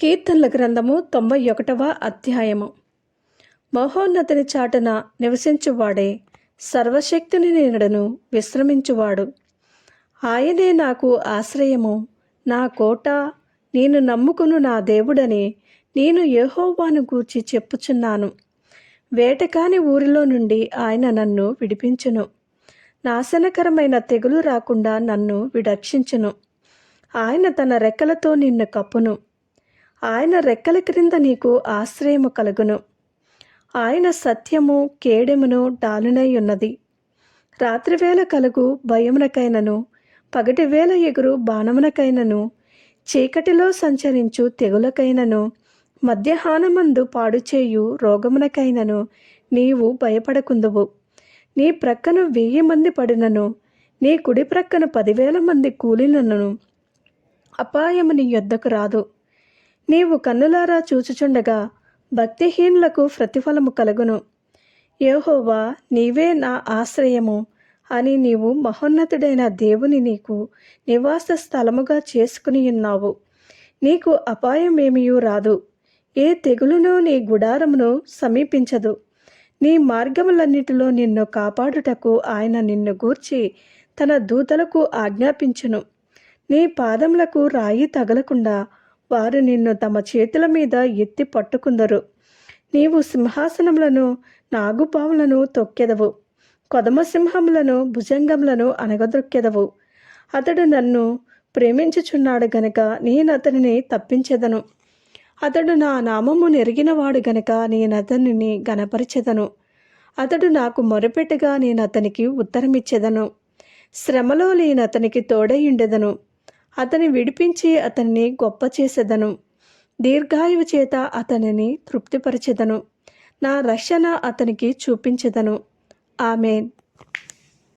కీర్తనల గ్రంథము తొంభై ఒకటవ అధ్యాయము. మహోన్నతిని చాటున నివసించువాడే సర్వశక్తిని నేనడను విశ్రమించువాడు. ఆయనే నాకు ఆశ్రయము నా కోట నేను నమ్ముకును నా దేవుడని నేను యహోవాను గూర్చి చెప్పుచున్నాను. వేటకాని ఊరిలో నుండి ఆయన నన్ను విడిపించును. నాశనకరమైన తెగులు రాకుండా నన్ను విరక్షించును ఆయన తన రెక్కలతో నిన్ను కప్పును. ఆయన రెక్కల క్రింద నీకు ఆశ్రయము కలుగును. ఆయన సత్యము కేడెమును డాలునై ఉన్నది. రాత్రివేళ కలుగు భయమునకైనను పగటివేళ ఎగురు బాణమునకైనను చీకటిలో సంచరించు తెగులకైనను మధ్యాహ్నమందు పాడుచేయు రోగమునకైనను నీవు భయపడకుందువు. నీ ప్రక్కన వెయ్యి మంది పడినను నీ కుడి ప్రక్కన పదివేల మంది కూలినను అపాయము నీ యొద్దకు రాదు. నీవు కన్నులారా చూచుచుండగా భక్తిహీనులకు ప్రతిఫలము కలుగును. యెహోవా నీవే నా ఆశ్రయము అని నీవు మహోన్నతుడైన దేవుని నీకు నివాస స్థలముగా చేసుకుని ఉన్నావు. నీకు అపాయమేమియూ రాదు. ఏ తెగులును నీ గుడారమును సమీపించదు. నీ మార్గములన్నిటిలో నిన్ను కాపాడుటకు ఆయన నిన్ను గూర్చి తన దూతలకు ఆజ్ఞాపించును. నీ పాదములకు రాయి తగలకుండా వారు నిన్ను తమ చేతుల మీద ఎత్తి పట్టుకుందరు నీవు సింహాసనములను నాగుపాములను తొక్కెదవు. కొదమసింహములను భుజంగములను అనగదొక్కెదవు అతడు నన్ను ప్రేమించుచున్నాడు గనక నేను అతనిని తప్పించెదను. అతడు నా నామము నెరిగినవాడు గనక నేను అతనిని గనపరిచెదను అతడు నాకు మొరపెట్టగా నేను అతనికి ఉత్తరమిచ్చెదను. శ్రమలో నేను అతనికి తోడయుండెదను అతని విడిపించి అతన్ని గొప్ప చేసేదను. దీర్ఘాయువు చేత అతనిని తృప్తిపరచెదను. నా రక్షణ అతనికి చూపించెదను. ఆమెన్.